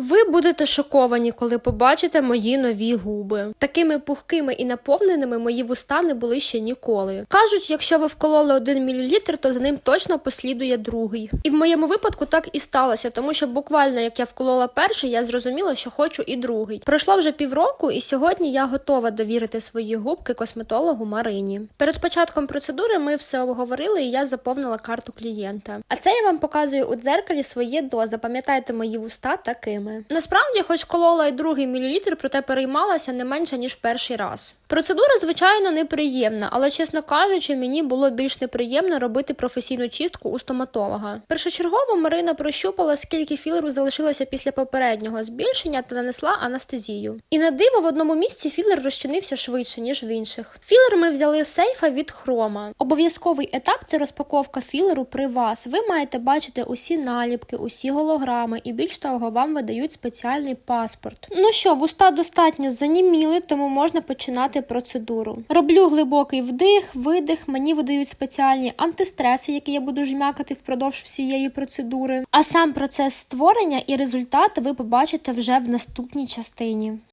Ви будете шоковані, коли побачите мої нові губи. Такими пухкими і наповненими мої вуста не були ще ніколи. Кажуть, якщо ви вкололи один мілілітр, то за ним точно послідує другий. І в моєму випадку так і сталося, тому що буквально як я вколола перший, я зрозуміла, що хочу і другий. Пройшло вже півроку, і сьогодні я готова довірити свої губки косметологу Марині. Перед початком процедури ми все обговорили, і я заповнила карту клієнта. А це я вам показую у дзеркалі своє до. Запам'ятайте мої вуста такими. Насправді, хоч колола і другий мілілітр, проте переймалася не менше ніж в перший раз. Процедура, звичайно, неприємна, але чесно кажучи, мені було більш неприємно робити професійну чистку у стоматолога. Першочергово Марина прощупала, скільки філеру залишилося після попереднього збільшення та нанесла анестезію. І на диво в одному місці філер розчинився швидше, ніж в інших. Філер ми взяли з сейфа від хрома. Обов'язковий етап це розпаковка філеру при вас. Ви маєте бачити усі наліпки, усі голограми, і більш того, вам видають спеціальний паспорт. Ну що, вуста достатньо заніміли, тому можна починати процедуру. Роблю глибокий вдих, видих. Мені видають спеціальні антистреси, які я буду жмякати впродовж всієї процедури. А сам процес створення і результати ви побачите вже в наступній частині.